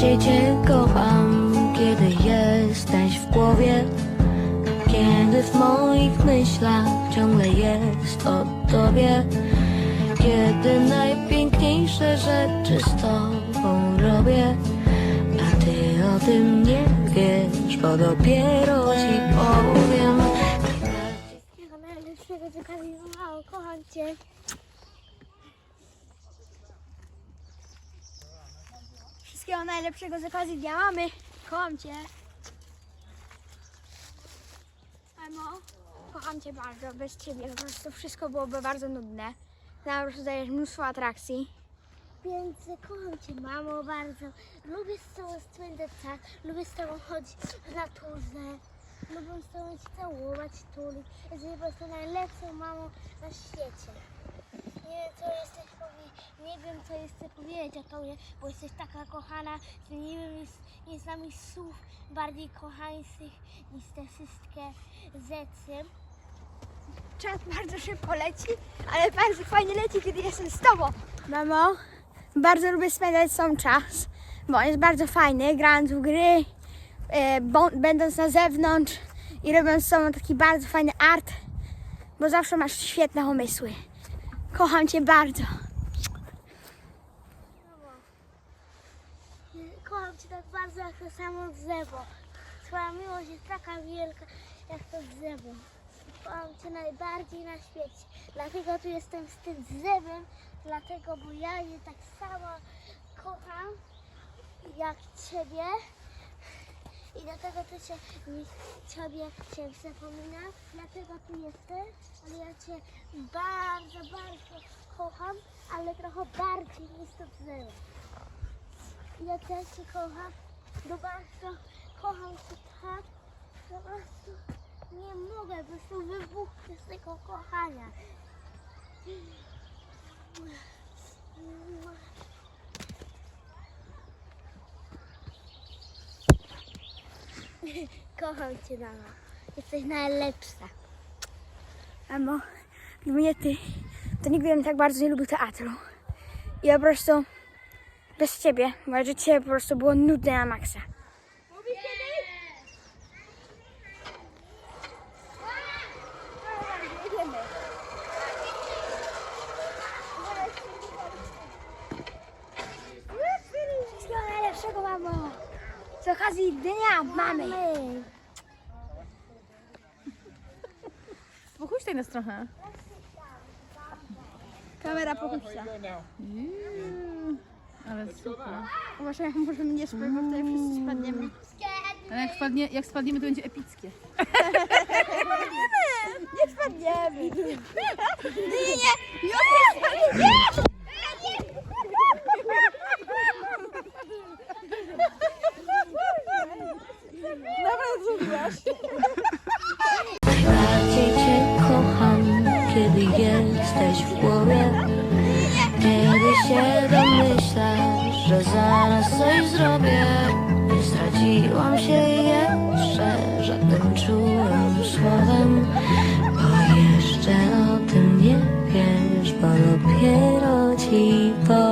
Bardziej cię kocham, kiedy jesteś w głowie. Kiedy w moich myślach ciągle jest o tobie. Kiedy najpiękniejsze rzeczy z tobą robię A ty o tym nie wiesz, bo dopiero ci powiem. Kocham Cię. Wszystkiego najlepszego z okazji dnia mamy. Kocham Cię. Mamo, kocham Cię bardzo. Bez Ciebie po prostu wszystko byłoby bardzo nudne. Nam po prostu dajesz mnóstwo atrakcji. Więc kocham Cię, mamo, bardzo. Lubię z Tobą spędzać czas, lubię z Tobą chodzić w naturze. Lubię z Tobą się całować, tulić. Jesteś po prostu najlepszą mamą na świecie. Nie wiem, co jesteś powie- co jeszcze powiedzieć o Tobie, bo jesteś taka kochana, że nie wiem, jest, jest na mi słów bardziej kochańszych niż te wszystkie rzeczy. Czas bardzo szybko leci, ale bardzo fajnie leci, kiedy jestem z Tobą. Mamo, bardzo lubię spędzać z Tobą czas, bo on jest bardzo fajny, grając w gry, e, będąc na zewnątrz i robiąc z Tobą taki bardzo fajny art, bo zawsze masz świetne pomysły. Kocham Cię bardzo. Kocham Cię tak bardzo jak to samo drzewo. Twoja miłość jest taka wielka jak to drzewo. Kocham Cię najbardziej na świecie. Dlatego tu jestem z tym drzewem, dlatego, bo ja je tak samo kocham jak Ciebie. I dlatego ty się, Ciebie się dlatego tu jestem, ale ja Cię bardzo, bardzo kocham, ale trochę bardziej niż to drzewo. Ja też Cię kocham, bo bardzo kocham Cię tak, prostu nie mogę, po prostu wybuchnę z tego kochania. Kocham Cię, mama. Jesteś najlepsza. Mamo, gdyby nie Ty, to nigdy bym tak bardzo nie lubił teatru. Ja po prostu bez Ciebie, moje życie po prostu było nudne na maksa. Z okazji dnia mamy. Pochuśtaj nas trochę. Kamera pokusia. Ale super. Uważaj, jak może mnie spróbuj, bo tutaj wszyscy spadniemy. Ale jak, spadnie, jak spadniemy, to będzie epickie. Nie spadniemy. Nie, nie, nie. Nie, nie. Najbardziej cię kocham, kiedy jesteś w głowie Kiedy się że zaraz coś zrobię. Nie zdradziłam się jeszcze żadnym czułym słowem Bo jeszcze o tym nie wiesz, bo dopiero ci powiem